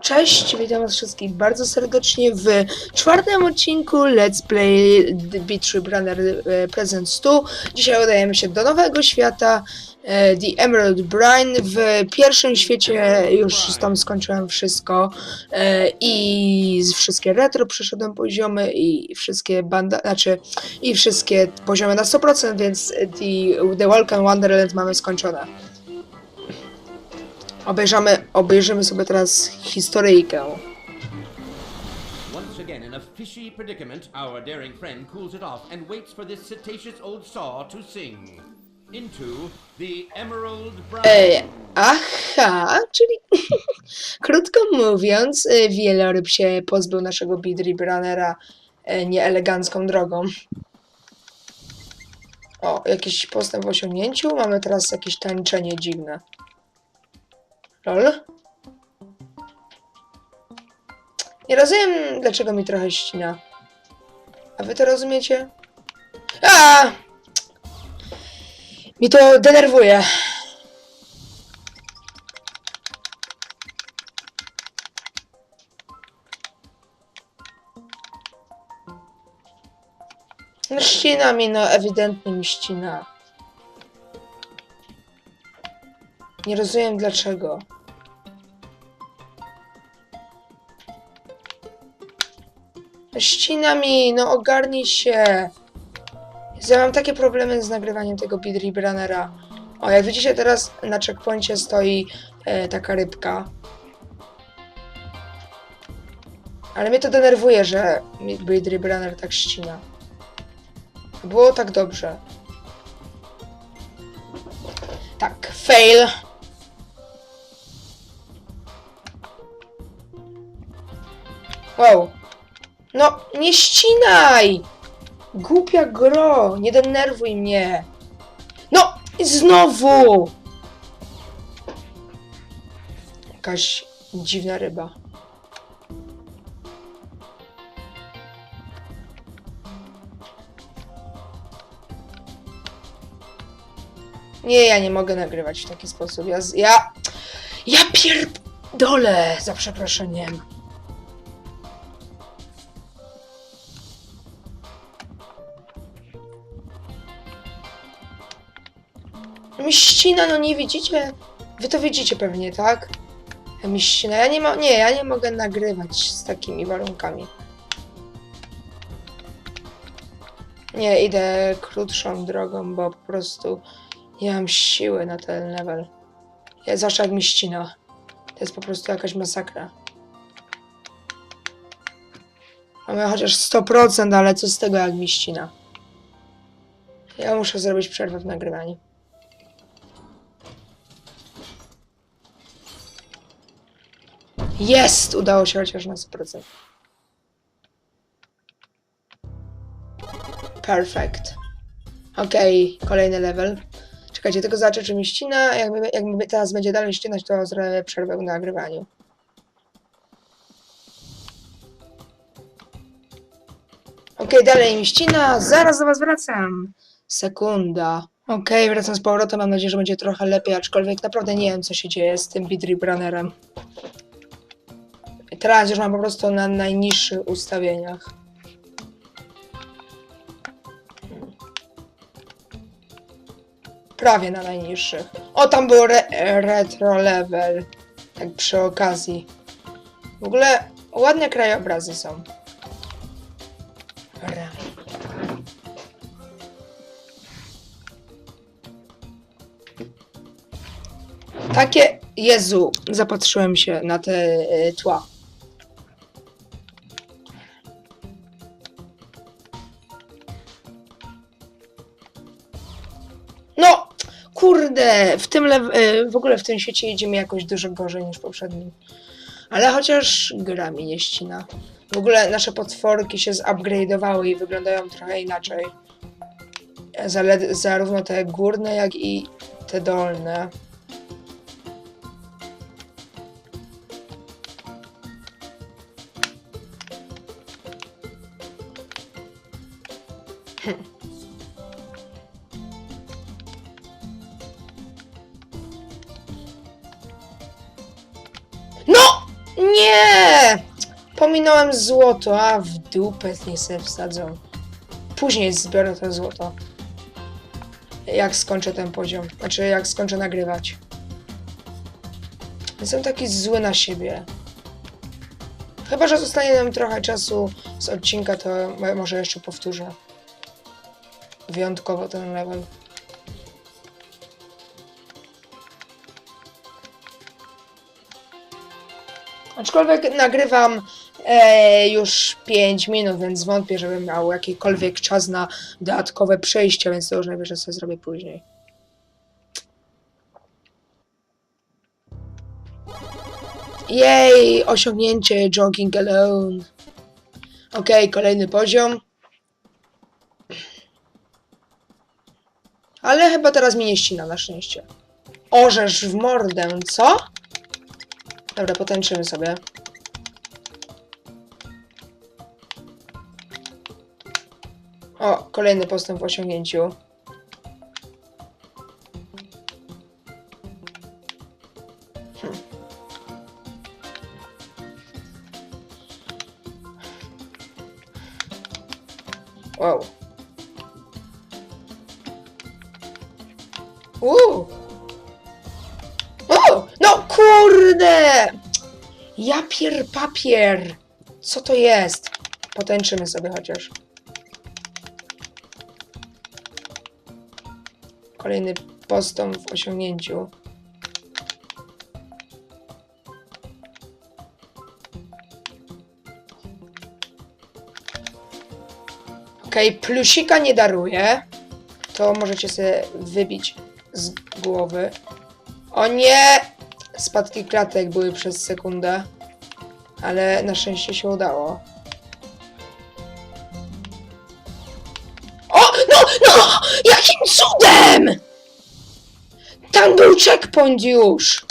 Cześć, witam was wszystkich bardzo serdecznie w czwartym odcinku Let's Play The Beat Runner e, Presents 2. Dzisiaj udajemy się do nowego świata, e, The Emerald Brine. W pierwszym świecie już tam skończyłem wszystko e, i wszystkie retro przeszedłem poziomy i wszystkie banda, znaczy i wszystkie poziomy na 100%, więc The, the Welcome Wonderland mamy skończone. Obejrzamy, obejrzymy sobie teraz historyjkę. Once again in a fishy predicament, our daring friend cools it off and waits for this cetaceous old saw to sing. Into the Emerald. Ej, aha, czyli krótko mówiąc, y, wieloryb się pozbył naszego Bidribrunnera e, nieelegancką drogą. O, jakiś postęp w osiągnięciu. Mamy teraz jakieś tańczenie dziwne. Lol. Nie rozumiem, dlaczego mi trochę ścina. A wy to rozumiecie? A! Mi to denerwuje. No ścina mi, no ewidentnie mi ścina. Nie rozumiem dlaczego. Ścina mi, no ogarnij się. Ja mam takie problemy z nagrywaniem tego Bidribrunnera. O, jak widzicie teraz na checkpoincie stoi e, taka rybka. Ale mnie to denerwuje, że mi Bidribrunner tak ścina. Było tak dobrze. Tak, fail. Wow. No, nie ścinaj! Głupia gro, nie denerwuj mnie. No, i znowu! Jakaś dziwna ryba. Nie, ja nie mogę nagrywać w taki sposób. Ja, ja, ja pierdolę, za przeproszeniem. Mi ścina, no nie widzicie? Wy to widzicie pewnie, tak? Ja. Ja nie, mo- nie, ja nie mogę nagrywać z takimi warunkami. Nie, idę krótszą drogą, bo po prostu nie mam siły na ten level. Ja, zwłaszcza jak mi ścina. To jest po prostu jakaś masakra. Mamy chociaż 100%, ale co z tego jak mi ścina? Ja muszę zrobić przerwę w nagrywaniu. Jest! Udało się chociaż na 100%. Perfect. Okej, kolejny level. Czekajcie, tylko zobaczę, czy mi ścina. Jak mi, jak mi teraz będzie dalej ścinać, to zrobię przerwę w nagrywaniu. Okej, dalej mi ścina. Zaraz do was wracam. Sekunda. Okej, wracam z powrotem. Mam nadzieję, że będzie trochę lepiej, aczkolwiek naprawdę nie wiem, co się dzieje z tym Bidribrunerem. Teraz już mam po prostu na najniższych ustawieniach. Prawie na najniższych. O, tam był re retro level. Tak przy okazji. W ogóle ładne krajobrazy są. Takie, Jezu, zapatrzyłem się na te y, tła. No, kurde, w tym y, w ogóle w tym świecie jedzie mi jakoś dużo gorzej niż poprzednim. Ale chociaż gra mi nie ścina. W ogóle nasze potworki się zupgrade'owały i wyglądają trochę inaczej. Zale- zarówno te górne, jak i te dolne. Nie! Pominąłem złoto, a w dupę niech sobie wsadzą. Później zbiorę to złoto. Jak skończę ten poziom. Znaczy, jak skończę nagrywać. Jestem taki zły na siebie. Chyba, że zostanie nam trochę czasu z odcinka, to mo- może jeszcze powtórzę. Wyjątkowo ten level. Aczkolwiek nagrywam e, już 5 minut, więc wątpię, żebym miał jakikolwiek czas na dodatkowe przejście, więc to już najwyżej sobie zrobię później. Jej, osiągnięcie jogging alone. Okej, kolejny poziom. Ale chyba teraz mi nie ścina na szczęście. Orzesz w mordę, co? Dobra, potęczymy sobie. O, kolejny postęp w osiągnięciu. Ja pier papier! Co to jest? Potęczymy sobie chociaż. Kolejny postęp w osiągnięciu. Okej, plusika nie daruję. To możecie sobie wybić z głowy. O nie! Spadki klatek były przez sekundę. Ale na szczęście się udało. O! No! No! Jakim cudem! Tam był checkpoint już!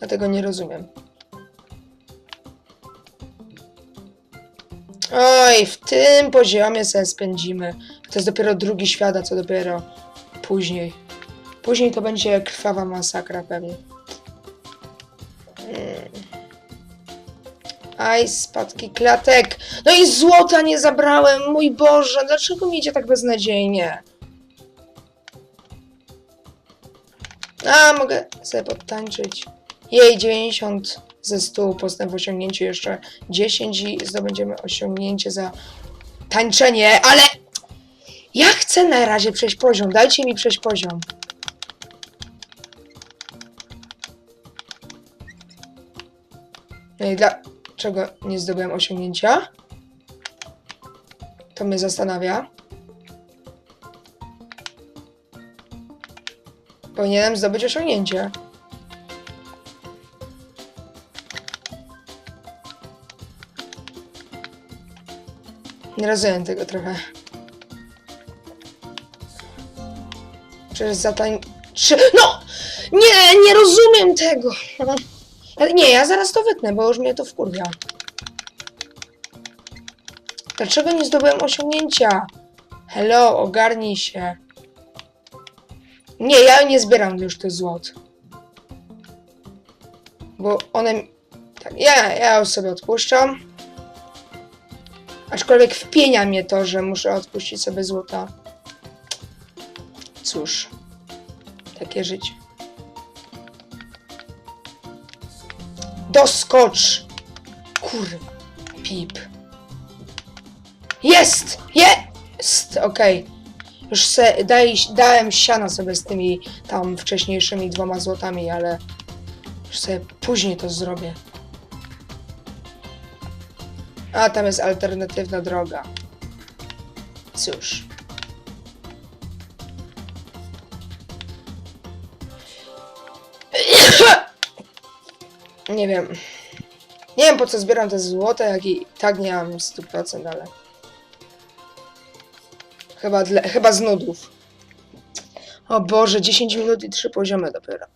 Ja tego nie rozumiem. Oj, w tym poziomie sobie spędzimy. To jest dopiero drugi świat, a co dopiero później. Później to będzie krwawa masakra pewnie. Aj, spadki klatek. No i złota nie zabrałem, mój Boże, dlaczego mi idzie tak beznadziejnie? A, mogę sobie podtańczyć. Jej, 90 ze 100 postęp w osiągnięciu, jeszcze 10 i zdobędziemy osiągnięcie za tańczenie, ale ja chcę na razie przejść poziom, dajcie mi przejść poziom. No i dlaczego nie zdobyłem osiągnięcia? To mnie zastanawia. Powinienem zdobyć osiągnięcie. Nie rozumiem tego trochę. Przecież zatań... Czy... No! Nie, nie rozumiem tego! Nie, ja zaraz to wytnę, bo już mnie to wkurwia. Dlaczego nie zdobyłem osiągnięcia? Hello, ogarnij się. Nie, ja nie zbieram już tych złot. Bo one... Tak, ja, ja sobie odpuszczam. Aczkolwiek wpienia mnie to, że muszę odpuścić sobie złota. Cóż, takie życie. Doskocz! Kurwa, pip. Jest! Jest! Okej. Już se, daj, dałem siana sobie z tymi tam wcześniejszymi dwoma złotami, ale już sobie później to zrobię. A, tam jest alternatywna droga. Cóż. Nie wiem. Nie wiem po co zbieram te złote, jak i tak nie mam 100%, ale... Chyba, chyba z nudów. O Boże, 10 minut i 3 poziomy dopiero.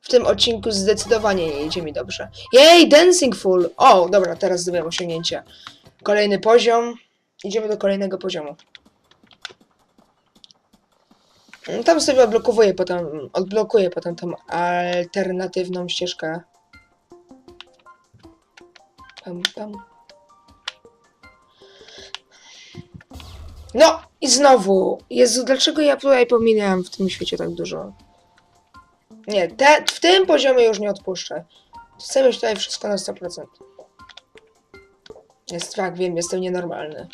W tym odcinku zdecydowanie nie idzie mi dobrze. Jej, Dancing Full! O, dobra, teraz zrobiłem osiągnięcie. Kolejny poziom. Idziemy do kolejnego poziomu. Tam sobie odblokowuję potem, odblokuję potem tą alternatywną ścieżkę. Pam, pam. No i znowu. Jezu, dlaczego ja tutaj pominęłam w tym świecie tak dużo? Nie, te, w tym poziomie już nie odpuszczę. Chcę mieć tutaj wszystko na 100%. Jest tak, wiem, jestem nienormalny.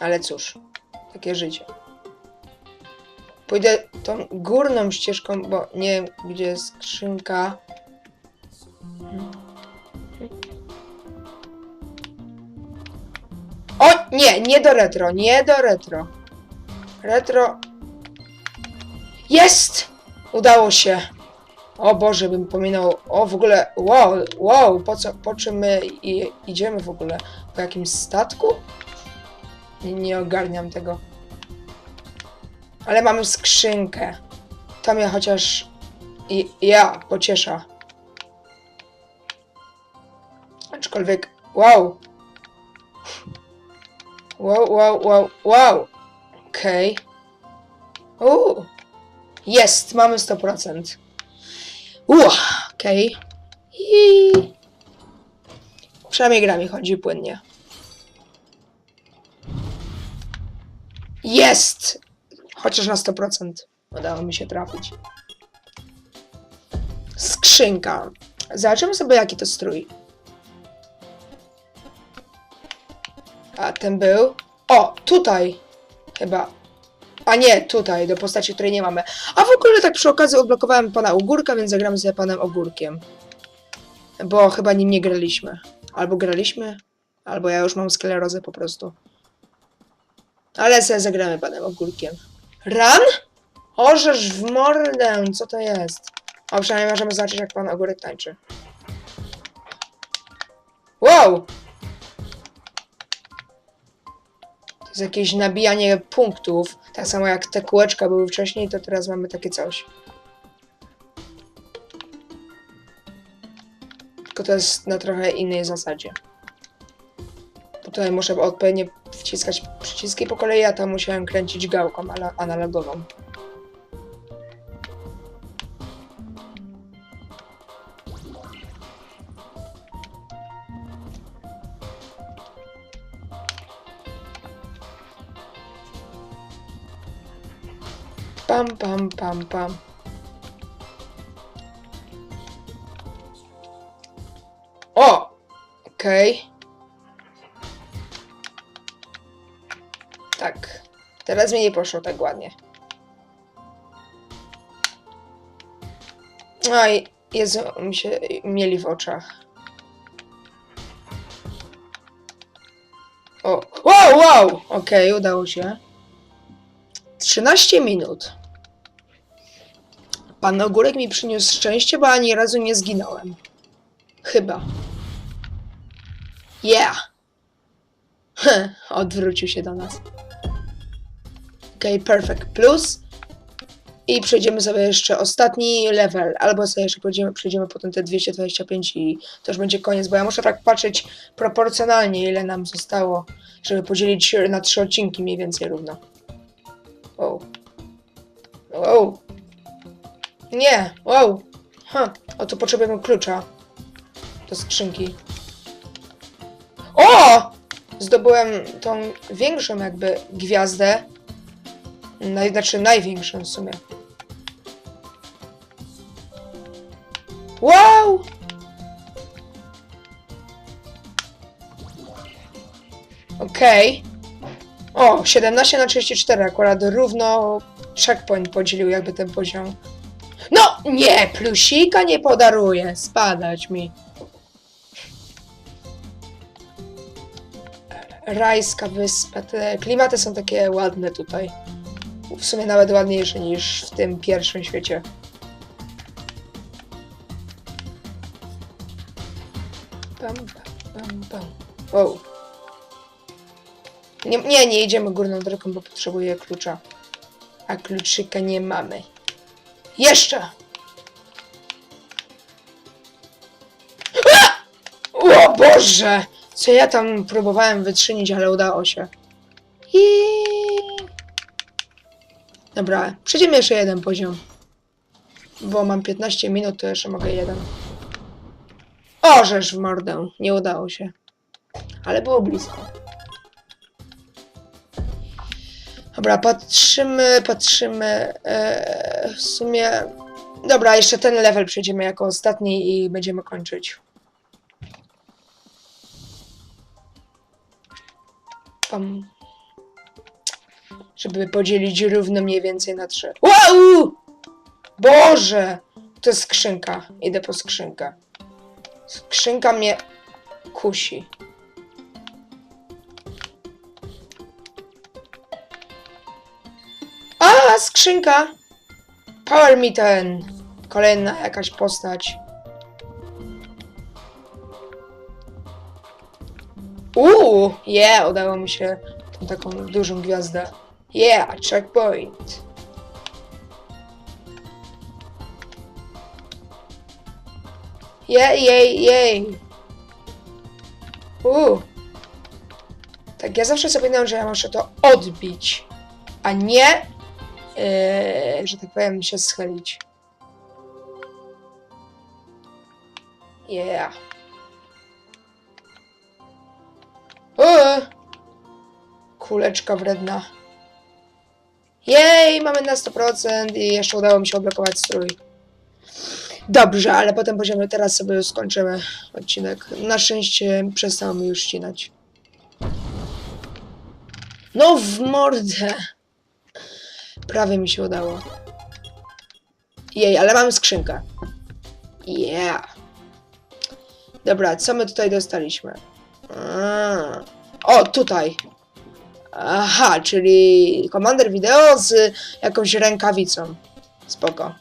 Ale cóż, takie życie. Pójdę tą górną ścieżką, bo nie wiem, gdzie jest skrzynka. O, nie, nie do retro, nie do retro. Retro. Jest! Udało się. O Boże, bym pominął. O, w ogóle, wow, wow, po co, po czym my idziemy w ogóle? Po jakimś statku? Nie, nie ogarniam tego. Ale mamy skrzynkę. To mnie chociaż i, ja pociesza. Aczkolwiek, wow. Wow, wow, wow, wow. Okej. Okay. Jest, mamy 100%. Uuu, okej. I... Przynajmniej gra mi chodzi płynnie. Jest! Chociaż na 100% udało mi się trafić. Skrzynka. Zobaczymy sobie jaki to strój. A ten był. O, tutaj. Chyba. A nie, tutaj, do postaci, której nie mamy. A w ogóle tak przy okazji odblokowałem pana Ogórka, więc zagramy sobie panem Ogórkiem. Bo chyba nim nie graliśmy. Albo graliśmy, albo ja już mam sklerozę po prostu. Ale sobie zagramy panem Ogórkiem. Ran? Orzesz w mordę, co to jest? O, przynajmniej możemy zobaczyć, jak pan Ogórek tańczy. Wow! To jest jakieś nabijanie punktów. Tak samo jak te kółeczka były wcześniej, to teraz mamy takie coś. Tylko to jest na trochę innej zasadzie. Tutaj muszę odpowiednio wciskać przyciski po kolei, a tam musiałem kręcić gałką analogową. Pam, pam, pam, pam. O! Okej. Tak. Teraz mi nie poszło tak ładnie. Aj, Jezu, mi się mieli w oczach. O, wow, wow! Okej, udało się. 13 minut. Pan Ogórek mi przyniósł szczęście, bo ani razu nie zginąłem. Chyba. Yeah! Odwrócił się do nas. Okej, perfect. Plus. I przejdziemy sobie jeszcze ostatni level. Albo sobie jeszcze przejdziemy, przejdziemy potem te 225 i to już będzie koniec, bo ja muszę tak patrzeć proporcjonalnie, ile nam zostało, żeby podzielić na trzy odcinki mniej więcej równo. Wow. Wow. Nie, wow. Ha, o to potrzebujemy klucza. Do skrzynki. O! Zdobyłem tą większą jakby gwiazdę. Naj, znaczy największą w sumie. Wow! Okej. O, 17 na 34, akurat równo checkpoint podzielił jakby ten poziom. No, nie, plusika nie podaruję, spadać mi. Rajska wyspa, te klimaty są takie ładne tutaj. W sumie nawet ładniejsze niż w tym pierwszym świecie. Pam, pam, pam. Wow. Nie, nie, nie idziemy górną drogą, bo potrzebuję klucza. A kluczyka nie mamy. Jeszcze! A! O Boże! Co ja tam próbowałem wytrzynić, ale udało się. Dobra, przejdziemy jeszcze jeden poziom. Bo mam 15 minut, to jeszcze mogę jeden. Orzesz w mordę. Nie udało się. Ale było blisko. Dobra, patrzymy, patrzymy. E, w sumie. Dobra, jeszcze ten level przejdziemy jako ostatni i będziemy kończyć. Pam. Żeby podzielić równo mniej więcej na trzy. Wow! Boże! To jest skrzynka. Idę po skrzynkę. Skrzynka mnie kusi. A, skrzynka! Power me ten. Kolejna jakaś postać. Uuu, yeah, udało mi się tą taką dużą gwiazdę. Yeah, checkpoint. Jej, jej, jej. Uuu. Tak, ja zawsze zapominam, że ja muszę to odbić, a nie, yy, że tak powiem, się schylić. Yeah. Uuu. Kuleczka wredna. Jej, mamy na 100% i jeszcze udało mi się odblokować strój. Dobrze, ale potem poziomie teraz sobie skończymy odcinek. Na szczęście przestało mi już ścinać. No w mordę. Prawie mi się udało. Jej, ale mamy skrzynkę. Yeah. Dobra, co my tutaj dostaliśmy? A. O, tutaj. Aha, czyli komander wideo z jakąś rękawicą. Spoko.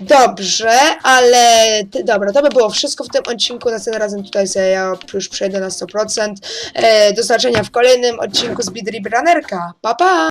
Dobrze, ale ty, dobra, to by było wszystko w tym odcinku. Następnym razem tutaj sobie ja już przejdę na 100%. E, do zobaczenia w kolejnym odcinku z Bidry Branerka. Pa, pa!